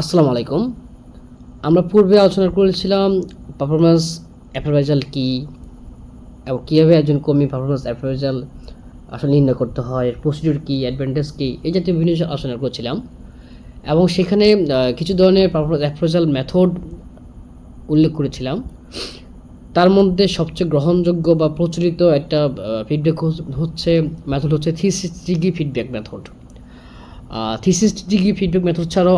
আসসালামু আলাইকুম। আমরা পূর্বে আলোচনা করেছিলাম পারফরমেন্স অ্যাপ্রাইজাল কি এবং কীভাবে একজন কর্মী পারফরমেন্স অ্যাপ্রাইজাল আসলে নির্ণয় করতে হয় প্রসিডিউর কী অ্যাডভান্টেজ কী, এই জাতীয় বিভিন্ন আলোচনা করছিলাম। এবং সেখানে কিছু ধরনের পারফরমেন্স অ্যাপ্রাইজাল মেথড উল্লেখ করেছিলাম। তার মধ্যে সবচেয়ে গ্রহণযোগ্য বা প্রচলিত একটা ফিডব্যাক হচ্ছে মেথড হচ্ছে three sixty degree feedback method thesis degree feedback method ছাড়াও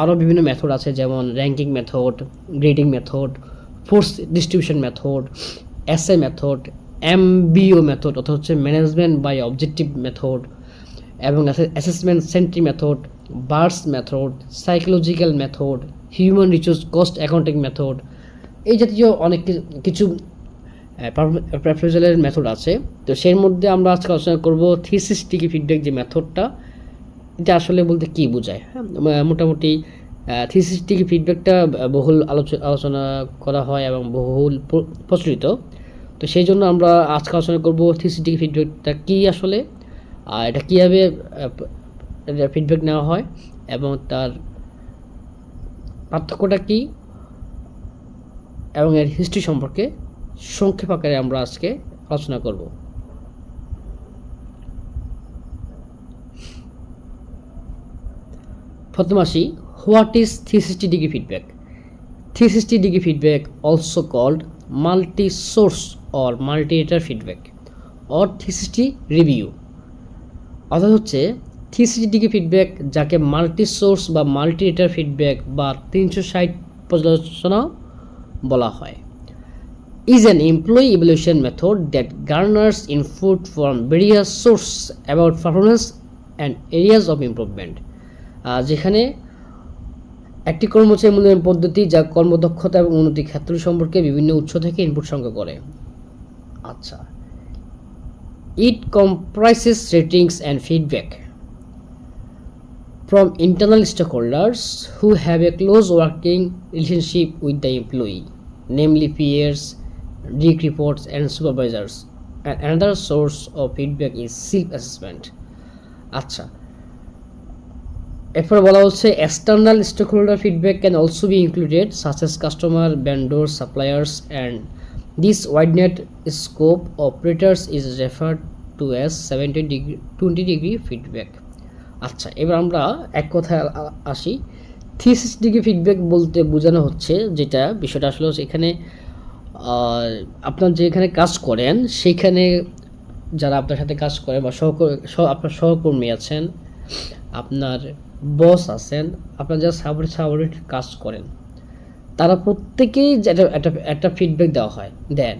আরও বিভিন্ন মেথড আছে, যেমন ranking method grading method force distribution method S A method MBO method অর্থাৎ হচ্ছে ম্যানেজমেন্ট বাই অবজেক্টিভ মেথড এবং assessment centre method bars method psychological method human resource cost accounting method এই জাতীয় অনেক কিছু প্রেফারেন্সের মেথড আছে। তো সেই মধ্যে আমরা আজকে আলোচনা করব থিসিস ডিগ্রি ফিডব্যাক যে মেথডটা এটা আসলে বলতে কি বোঝায়? হ্যাঁ মোটামুটি থিসিস থেকে ফিডব্যাকটা বহুল আলোচ- আলোচনা করা হয় এবং বহুল প্রচলিত। তো সেই জন্য আমরা আজকে আলোচনা করব থিসিস থেকে ফিডব্যাকটা কী আসলে আর এটা কীভাবে ফিডব্যাক নেওয়া হয় এবং তার পার্থক্যটা কী এবং এর হিস্ট্রি সম্পর্কে সংক্ষেপ আকারে আমরা আজকে আলোচনা করব। প্রথম আসি what is three sixty degree feedback three sixty degree feedback also called multi source or multirater feedback or three sixty review অর্থাৎ হচ্ছে থ্রি সিক্সটি ডিগ্রি ফিডব্যাক যাকে মাল্টি সোর্স বা মাল্টিএটার ফিডব্যাক বা তিনশো ষাট পর্যালোচনা বলা হয়। is an employee evaluation method that garners input various sources about performance and areas of improvement আহ, যেখানে একটি কর্মচারী মূল্যায়ন পদ্ধতি যা কর্মদক্ষতা এবং উন্নতি ক্ষেত্র সম্পর্কে বিভিন্ন উৎস থেকে ইনপুট সংগ্রহ করে। আচ্ছা। It comprises ratings and feedback from internal stake holders who have a close working relationship with the employee namely peers direct reports and supervisors and another source of feedback is self assessment আচ্ছা এরপর বলা হচ্ছে external stake holder feedback can also be included such as customer vendor suppliers and this widened scope operators is referred to as seventy degree twenty degree feedback আচ্ছা এবার আমরা এক কথায় আসি। থিসিস ডিগ্রি ফিডব্যাক বলতে বোঝানো হচ্ছে যেটা, বিষয়টা আসলে এখানে আপনার যেখানে কাজ করেন সেইখানে যারা আপনার সাথে কাজ করে বা সহকর্মী সহ- আপনার সহকর্মী আছেন আপনার বস আছেন, আপনার যারা সাবরেট সাবরেট কাজ করেন, তারা প্রত্যেকেই একটা একটা ফিডব্যাক দেওয়া হয়, দেন।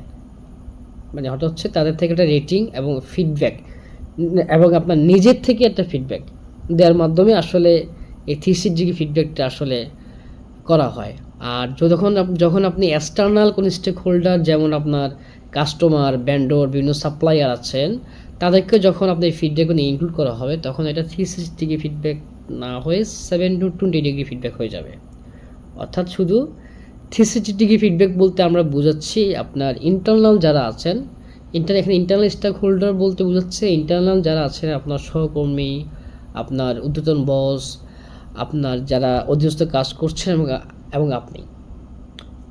মানে হঠাৎ হচ্ছে তাদের থেকে একটা রেটিং এবং ফিডব্যাক এবং আপনার নিজের থেকে একটা ফিডব্যাক দেওয়ার মাধ্যমে আসলে এই থিসির যে ফিডব্যাকটা আসলে করা হয়। আর যখন যখন আপনি এক্সটার্নাল কোনো স্টেক হোল্ডার যেমন আপনার কাস্টমার ব্যান্ডোর বিভিন্ন সাপ্লায়ার আছেন তাদেরকে যখন আপনার ফিডব্যাক ইনক্লুড করা হবে, তখন এটা থ্রি সিক্সটি ডিগ্রি ফিডব্যাক না হয়ে seven two twenty degree feedback হয়ে যাবে। অর্থাৎ শুধু থ্রি সিক্সটি ডিগ্রি ফিডব্যাক বলতে আমরা বোঝাচ্ছি আপনার ইন্টারনাল যারা আছেন ইন্টার এখানে ইন্টারনাল স্টেক হোল্ডার বলতে বোঝাচ্ছে ইন্টারনাল যারা আছেন আপনার সহকর্মী, আপনার ঊর্ধ্বতন বস আপনার যারা অধীনস্থ কাজ করছেন এবং এবং আপনি।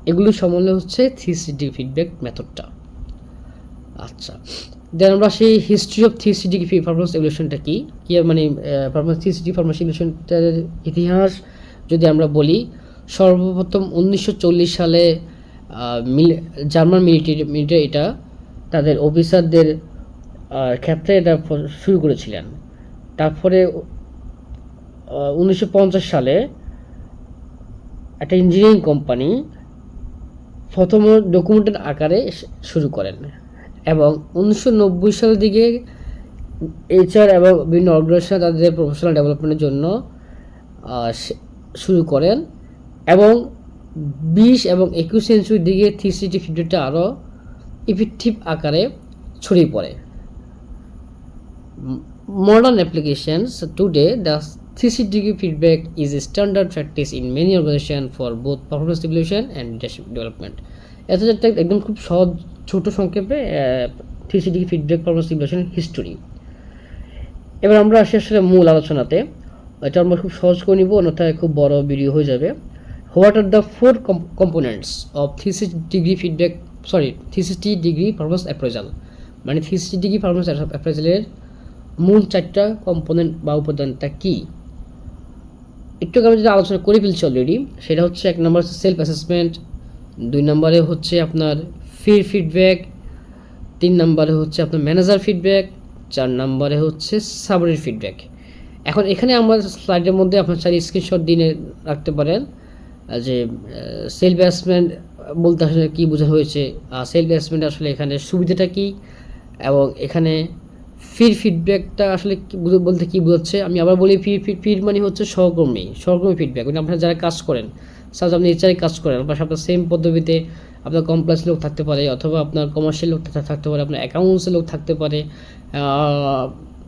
এগুলো সম্বন্ধে হচ্ছে থ্রি সিডি ফিডব্যাক মেথডটা আচ্ছা। দেন আমরা সেই history of three sixty performance এভলিউশনটা কি? কি মানে পারফরমেন্স থ্রি সিডি পারফরমেন্স এভলিউশনটার ইতিহাস যদি আমরা বলি, সর্বপ্রথম উনিশশো চল্লিশ সালে জার্মান মিলিটারি মিলিটারি এটা তাদের অফিসারদের ক্ষেত্রে এটা শুরু করেছিলেন। তারপরে উনিশশো পঞ্চাশ সালে একটা ইঞ্জিনিয়ারিং কোম্পানি প্রথম ডকুমেন্টের আকারে শুরু করেন। এবং উনিশশো নব্বই সালের দিকে এইচআর এবং বিভিন্ন অর্গানাইজেশন তাদের প্রফেশনাল ডেভেলপমেন্টের জন্য শুরু করেন এবং বিশ এবং একুশ সেঞ্চুরির দিকে থ্রি সিটি ফিডব্যাকটা আরও ইফেক্টিভ আকারে ছড়িয়ে পড়ে। Modern applications today the three sixty degree feedback is a standard practice in many organization for both performance regulation and development এত একদম খুব সহজ ছোট সংক্ষেপে three sixty feedback performance evaluation history এবার আমরা আসি আসলে মূল আলোচনাতে। এটা আমরা খুব সহজ করে নিব, অন্যথায় খুব বড় ভিডিও হয়ে যাবে। What are the four components of thesis degree feedback sorry three sixty degree purpose appraisal মানে থিসিসটি ডিগ্রি পারপাস অ্যাপ্রেজালের মূল চারটা কম্পোনেন্ট বা উপাদানটা কী? একটু আমি যদি আলোচনা করে ফেলছি অলরেডি সেটা হচ্ছে এক নম্বর সেলফ অ্যাসেসমেন্ট দুই নম্বরে হচ্ছে আপনার ফির ফিডব্যাক তিন নম্বরে হচ্ছে আপনার ম্যানেজার ফিডব্যাক চার নম্বরে হচ্ছে সাবরির ফিডব্যাক এখন এখানে আমরা স্লাইডের মধ্যে আপনার চাই স্ক্রিনশট দিয়ে রাখতে পারেন যে সেলফ অ্যাসেসমেন্ট বলতে আসলে কী বোঝা হয়েছে সেলফ অ্যাসেসমেন্ট আসলে এখানে সুবিধাটা কী, এবং এখানে ফির ফিডব্যাকটা আসলে বলতে কী বোঝাচ্ছে, আমি আবার বলি ফির ফির মানে হচ্ছে সহকর্মী সহকর্মী ফিডব্যাক মানে আপনারা যারা কাজ করেন সাজ আপনি এইচআরে কাজ করেন বা আপনার সেম পদ্ধতিতে আপনার কমপ্লেক্স লোক থাকতে পারে, অথবা আপনার কমার্শিয়াল লোক থাকতে পারে, আপনার অ্যাকাউন্টসের লোক থাকতে পারে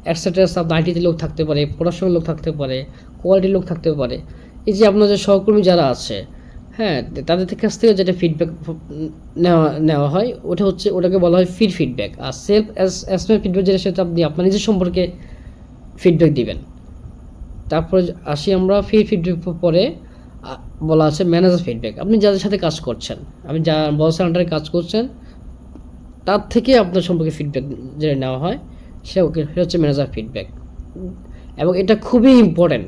অ্যাটসেট্রা আপনার আইটিতে লোক থাকতে পারে, পড়াশোনার লোক থাকতে পারে কোয়ালিটির লোক থাকতে পারে। এই যে আপনার যে সহকর্মী যারা আছে হ্যাঁ তাদের কাছ থেকে যেটা ফিডব্যাক নেওয়া নেওয়া হয়, ওটা হচ্ছে, ওটাকে বলা হয় ফিড ফিডব্যাক আর সেলফ অ্যাসমেন্ট ফিডব্যাক যেটা, সেটা আপনি আপনার নিজের সম্পর্কে ফিডব্যাক দিবেন। তারপরে আসি আমরা ফিড ফিডব্যাক পরে বলা আছে ম্যানেজার ফিডব্যাক আপনি যাদের সাথে কাজ করছেন আপনি যা বসের আন্ডারে কাজ করছেন, তার থেকে আপনার সম্পর্কে ফিডব্যাক যেটা নেওয়া হয়। সেটা সেটা হচ্ছে ম্যানেজার ফিডব্যাক এবং এটা খুবই ইম্পর্ট্যান্ট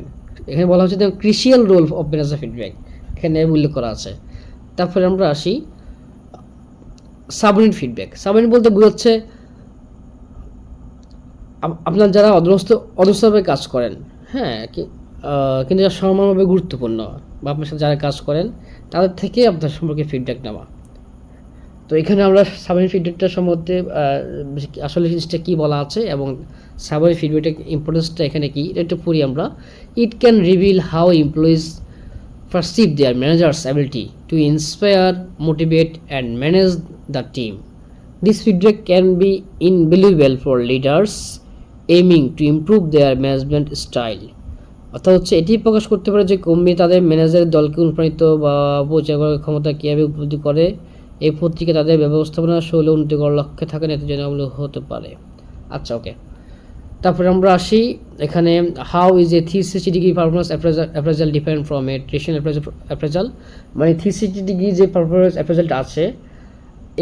এখানে বলা হচ্ছে crucial role of manager feedback এখানে উল্লেখ করা আছে। তারপরে আমরা আসি সাবরিন ফিডব্যাক সাবরিন বলতে বোঝাচ্ছে, আপ- আপনার যারা অধস্থ, অধস্থভাবে কাজ করেন হ্যাঁ কিন্তু সমানভাবে গুরুত্বপূর্ণ বা আপনার সাথে যারা কাজ করেন, তাদের থেকে আপনার সম্পর্কে ফিডব্যাক নেওয়া। তো এখানে আমরা সাবমিট ফিডব্যাকটা সম্বন্ধে আসলে জিনিসটা কী বলা আছে এবং সাবমিট ফিডব্যাকের ইম্পর্টেন্সটা এখানে কি, এটা একটু পড়ি আমরা। It can reveal how employees perceive their managers ability to inspire motivate and manage the team this feedback can be invaluable for leaders aiming to improve their management style অর্থাৎ হচ্ছে এটি প্রকাশ করতে পারে যে কর্মী তাদের ম্যানেজারের দলকে অনুপ্রাণিত বা পরিচালনা করার ক্ষমতা কীভাবে উপলব্ধি করে। এই পত্রিকা তাদের ব্যবস্থাপনা শৈলী উন্নতি করার লক্ষ্যে থাকা নেতৃজনগুলো হতে পারে। আচ্ছা ওকে তারপরে আমরা আসি এখানে how is a three sixty degree performance appraisal different from a traditional appraisal মানে থ্রি সিক্সটি ডিগ্রি যে পারফরমেন্স অ্যাপ্রাইজালটা আছে,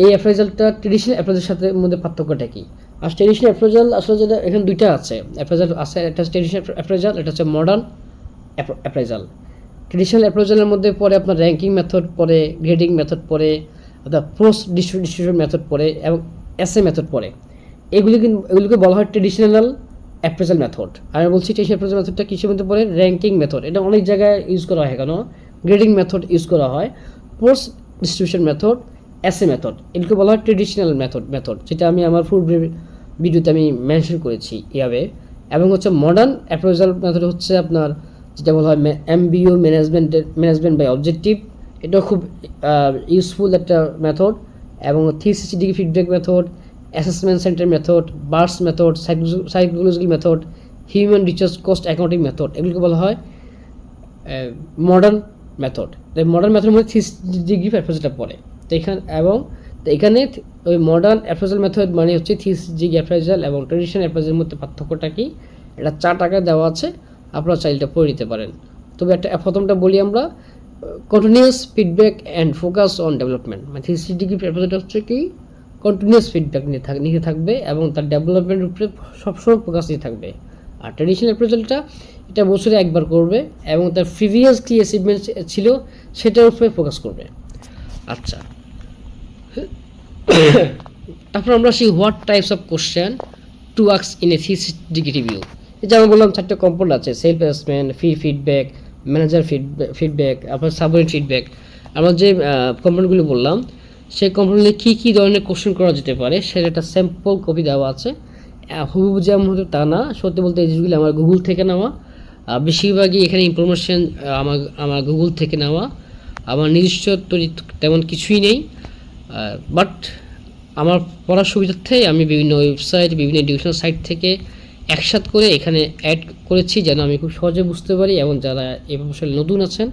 এই অ্যাপ্রাইজালটা ট্রেডিশনাল অ্যাপ্রাইজালের সাথে মধ্যে পার্থক্যটা কি? আর ট্রেডিশনাল অ্যাপ্রাইজাল আসলে যেটা এখানে দুইটা আছে। অ্যাপ্রাইজাল আছে, একটা ট্রেডিশনাল অ্যাপ্রাইজাল এটা হচ্ছে মডার্ন অ্যাপ্রাইজাল ট্রেডিশনাল অ্যাপ্রাইজালের মধ্যে পরে আপনার র্যাঙ্কিং মেথড পরে গ্রেডিং মেথড পরে, অর্থাৎ পোস্ট ডিস্ট্রিবিউশন মেথড পরে এবং এসএ মেথড পরে। এগুলি কিন্তু এগুলিকে বলা হয় ট্রেডিশনাল অ্যাপ্রেজাল মেথড আর আমি বলছি ট্রেডিশনাল অ্যাপ্রেজাল মেথডটা কিসের মধ্যে পড়ে? র্যাঙ্কিং মেথড এটা অনেক জায়গায় ইউজ করা হয় কেন গ্রেডিং মেথড ইউজ করা হয়। Post distribution method S A method এগুলোকে বলা হয় ট্রেডিশনাল মেথড মেথড যেটা আমি আমার ফুল ভিডিওতে আমি মেনশন করেছি ইয়াবে এবং হচ্ছে মডার্ন অ্যাপ্রেজাল মেথড হচ্ছে আপনার, যেটা বলা হয় MBO management management by objective এটাও খুব ইউজফুল একটা মেথড এবং three sixty degree feedback method assessment centre method bars method psychological method human resource cost accounting method এগুলোকে বলা হয় মডার্ন মেথড মডার্ন মেথডের মধ্যে থ্রি ডিগ্রি অ্যাপ্রোচটা পড়ে। এখানে, এবং এখানে ওই মডার্ন অ্যাপ্রোচাল মেথড মানে হচ্ছে ডিগ্রি অ্যাপ্রাইজাল এবং ট্রেডিশনাল অ্যাপ্রাইজালের মধ্যে পার্থক্যটা কি? এটা চার টাকা দেওয়া আছে, আপনারা চাইলটা পড়ে নিতে পারেন। তবে একটা প্রথমটা বলি আমরা continuous feedback and focus on development মানে ডিগ্রি অ্যাপ্রোচটা হচ্ছে কি? কন্টিনিউয়াস ফিডব্যাক নিয়ে থাক, নিয়ে থাকবে এবং তার ডেভেলপমেন্টের উপরে সবসময় ফোকাস নিয়ে থাকবে। আর ট্র্যাডিশনাল অ্যাপ্রেজালটা এটা বছরে একবার করবে এবং তার প্রিভিয়াস কী অ্যাচিভমেন্ট ছিল, সেটার উপরে ফোকাস করবে। আচ্ছা। তারপর আমরা আসি what types of question to আক্স in a this degree review যেমন বললাম চারটে কম্পোনেন্ট আছে সেলফ অ্যাসেসমেন্ট ফি ফিডব্যাক ম্যানেজার ফিডব্যাক ফিডব্যাক আপনার সাবরিন ফিডব্যাক আমরা যে কম্পোনেন্টগুলো বললাম, সেই কম্পোনেন্টে কী কী ধরনের কোশ্চেন করা যেতে পারে সেটা একটা স্যাম্পল কপি দেওয়া আছে। হুবহু যেমন হতো তা না, সত্যি বলতে এই জিনিসগুলো আমার গুগল থেকে নেওয়া। বেশিরভাগই এখানে ইনফরমেশন আমার আমার গুগল থেকে নেওয়া। আমার নিজস্ব তৈরি তেমন কিছুই নেই। বাট আমার পড়ার সুবিধার্থে আমি বিভিন্ন ওয়েবসাইট বিভিন্ন এডুকেশন সাইট থেকে একসাথ করে এখানে অ্যাড করেছি যেন আমি খুব সহজে বুঝতে পারি এবং যারা এ প্রফেশনে নতুন আছেন,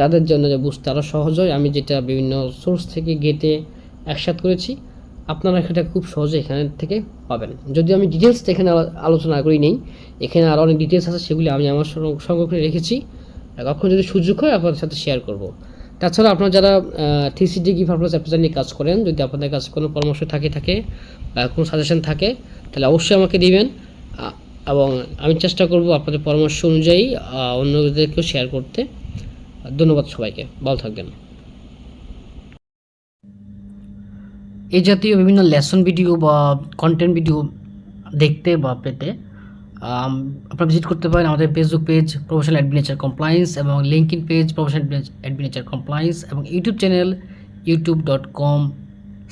তাদের জন্য যে বুঝতে আরও সহজ হয়। আমি যেটা বিভিন্ন সোর্স থেকে গেটে একসাথ করেছি, আপনারা সেটা খুব সহজে এখান থেকে পাবেন। যদি আমি ডিটেলস এখানে আলোচনা করি নেই, এখানে আরও অনেক ডিটেলস আছে, সেগুলি আমি আমার সংরক্ষণে রেখেছি। কখন যদি সুযোগ হয়, আপনাদের সাথে শেয়ার করব। তাছাড়া আপনারা যারা থ্রি সি ডিগ্রি পারপাস অ্যাপ্লিকেশন নিয়ে কাজ করেন, যদি আপনাদের কাছে কোনো পরামর্শ থাকে থাকে, বা কোনো সাজেশন থাকে, তাহলে অবশ্যই আমাকে দিবেন। এবং আমি চেষ্টা করব আপনাদের পরামর্শ অনুযায়ী অন্যদেরকেও শেয়ার করতে। ধন্যবাদ সবাইকে। ভালো থাকবেন। এই জাতীয় বিভিন্ন লেসন ভিডিও বা কন্টেন্ট ভিডিও দেখতে বা পেতে আপনারা ভিজিট করতে পারেন আমাদের ফেসবুক পেজ প্রফেশনাল অ্যাডমিনেচার কমপ্লায়েন্স এবং লিঙ্ক ইন পেজ প্রফেশনাল অ্যাডমিনেচার কমপ্লায়েন্স এবং YouTube channel YouTube dot com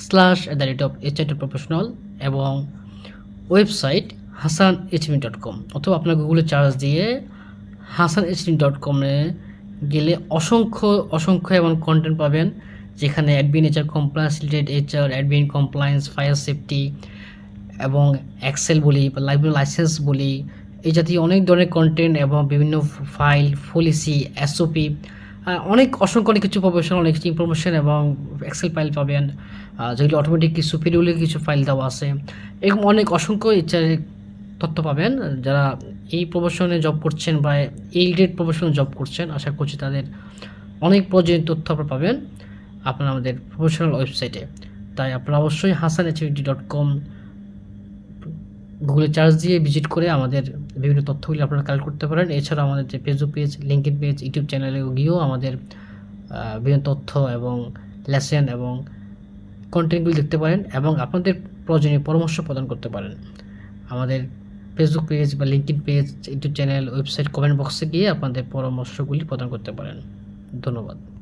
slash at the rate of H professional এবং ওয়েবসাইট হাসান এইচমি ডট কম অথবা আপনার গুগলে চার্জ দিয়ে হাসান এইচমি ডট কমে গেলে অসংখ্য অসংখ্য এমন কন্টেন্ট পাবেন যেখানে admin HR compliance related HR admin compliance fire safety এবং এক্সেল বলি বা লাইব্রেরি লাইসেন্স বলি, এই জাতীয় অনেক ধরনের কন্টেন্ট এবং বিভিন্ন ফাইল পলিসি এসওপি অনেক অসংখ্য অনেক কিছু প্রফেশনাল অনেক কিছু ইনফরমেশন এবং এক্সেল ফাইল পাবেন। যেগুলো অটোমেটিক কিছু পিডিউলের কিছু ফাইল দেওয়া আছে। এরকম অনেক অসংখ্য ইচ্ছা তথ্য পাবেন যারা এই প্রফেশনে জব করছেন বা এই রিলেটেড প্রফেশনে জব করছেন, আশা করছি তাদের অনেক প্রয়োজনীয় তথ্য আপনারা পাবেন। আপনারা আমাদের প্রফেশনাল ওয়েবসাইটে তাই আপনারা অবশ্যই হাসান ডট কম গুগলে চার্জ দিয়ে ভিজিট করে আমাদের বিভিন্ন তথ্যগুলি আপনারা কালেক্ট করতে পারেন। এছাড়া আমাদের যে Facebook page linked page YouTube চ্যানেলে গিয়েও আমাদের বিভিন্ন তথ্য এবং লেসেন এবং কন্টেন্টগুলি দেখতে পারেন এবং আপনাদের প্রয়োজনীয় পরামর্শ প্রদান করতে পারেন। আমাদের ফেসবুক পেজ বা linked page YouTube channel website comment বক্সে গিয়ে আপনাদের পরামর্শগুলি প্রদান করতে পারেন। ধন্যবাদ।